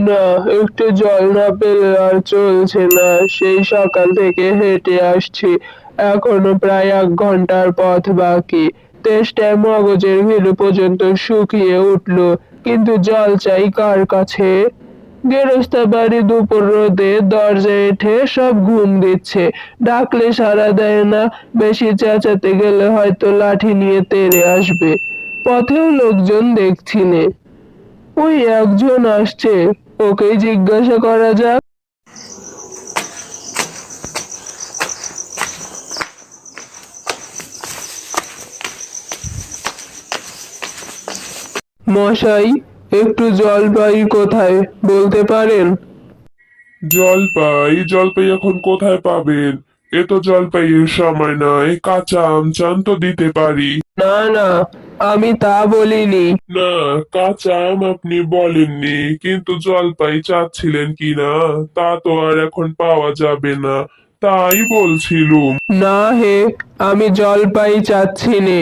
না, একটু জল না পেলে আর চলছে না। সেই সকাল থেকে হেঁটে আসছি। এখনও প্রায় এক ঘণ্টার পথ বাকি। তেষ্টায় মগজের ভিড় পর্যন্ত শুকিয়ে উঠল। কিন্তু জল চাই কার কাছে? গেরস্তা বাড়ি দুপুর রোদে দরজায় এঠে সব ঘুম দিচ্ছে। ডাকলে সাড়া দেয় না, বেশি চেঁচাতে গেলে হয়তো লাঠি নিয়ে তেড়ে আসবে। পথেও লোকজন দেখছি নে। ওই একজন আসছে ওকেই জিজ্ঞাসা করা যাক। মশাই একটু জল পাই কোথায় বলতে পারেন? জলপাই? জলপাই এখন কোথায় পাবেন? এ তো জলপাইয়ের সময় নয় কাঁচা আম চান তো দিতে পারি। না না আমি তা বলিনি। না কাঁচা আম আপনি বলেননি কিন্তু জলপাই চাচ্ছিলেন কিনা তা তো আর এখন পাওয়া যাবে না তাই বলছিলুম। না হে আমি জল পাই চাচ্ছি নে।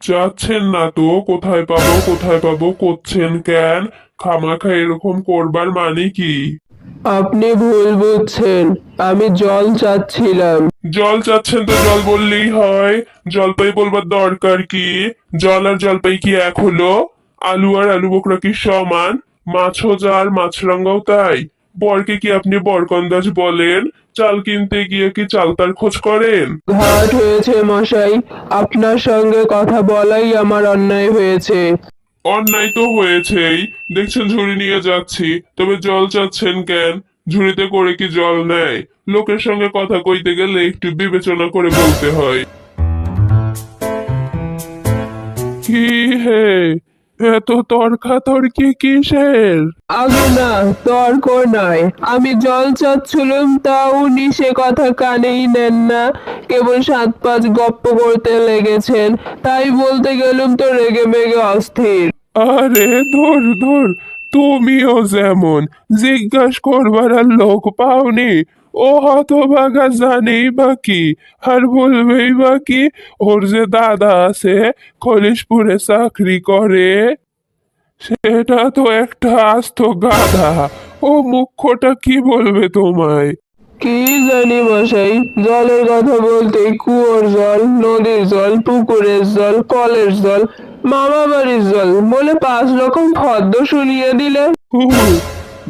চাচ্ছেন না তো কোথায় পাবো কোথায় পাবো করছেন কেন? খামাখা এরকম করবার মানে কি? আপনি ভুল বুঝছেন আমি জল চাচ্ছিলাম। জল চাচ্ছেন তো জল বললেই হয়। জলপাই বলবার দরকার কি? জল আর জলপাই কি এক হলো? আলু আর আলু বোকরা কি সমান? মাছও যা আর মাছরাঙ্গাও তাই। বরকে কি আপনি বরকন্দাজ বলেন? চাল কিনতে গিয়ে কি চালতার খোঁজ করেন? ঘাট হয়েছে মশাই আপনার সঙ্গে কথা বলাই আমার অন্যায় হয়েছে। অন্যায় তো হয়েছেই। দেখছেন ঝুড়ি নিয়ে যাচ্ছি, তবে জল চাচ্ছেন কেন? ঝুড়িতে করে কি জল নেয়? লোকের সঙ্গে কথা কইতে গেলে একটু বিবেচনা করে বলতে হয়। কি হে? এত তর্কা তর্কি কিসের? আগে না, তর্ক নাই আমি জল চাচ্ছিলাম তা উনি সে কথা কানেই নেন না। কেবল সাত পাঁচ গপ্প করতে লেগেছেন। তাই বলতে গেলুম তো রেগে মেগে অস্থির। আরে, ধর ধর, তুমিও যেমন জিজ্ঞাস করবার লোক পাওনি। ও হতভাগা জানেই বা কি, আর বলবেই বা কি, ওর যে দাদা আছে, কলিশপুরে চাকরি করে, সেটা তো একটা আস্ত গাধা। ও মুখ্যটা কি বলবে তোমায়? কি জানি মশাই, জলের কথা বলতে কুয়োর জল, নদীর জল, পুকুরের জল, কলের জল মামা বাড়ির জল বলে পাঁচ রকম ফদ্দ শুনিয়ে দিলেন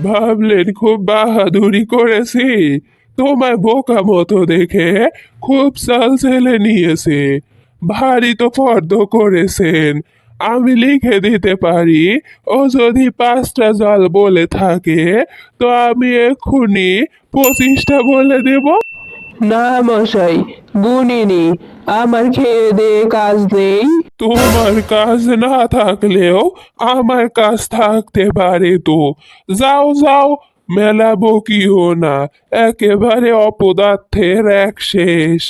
ভাবলেন খুব বাহাদুরি করেছি। তোমায় বোকা মতো দেখে খুব সাল ছেলে নিয়েছে। ভারী তো ফর্দ করেছেন। আমি লিখে দিতে পারি ও যদি পাঁচটা জল বলে থাকে তো আমি এক্ষুনি পঁচিশটা বলে দেব। না মশাই গুনিনি। আমার খেয়ে দিয়ে কাজ নেই তোমার কাজ না থাকলেও আমার কাজ থাকতে পারে তো। যাও যাও, মেলাবো কিও না। একেবারে অপদার্থের এক শেষ।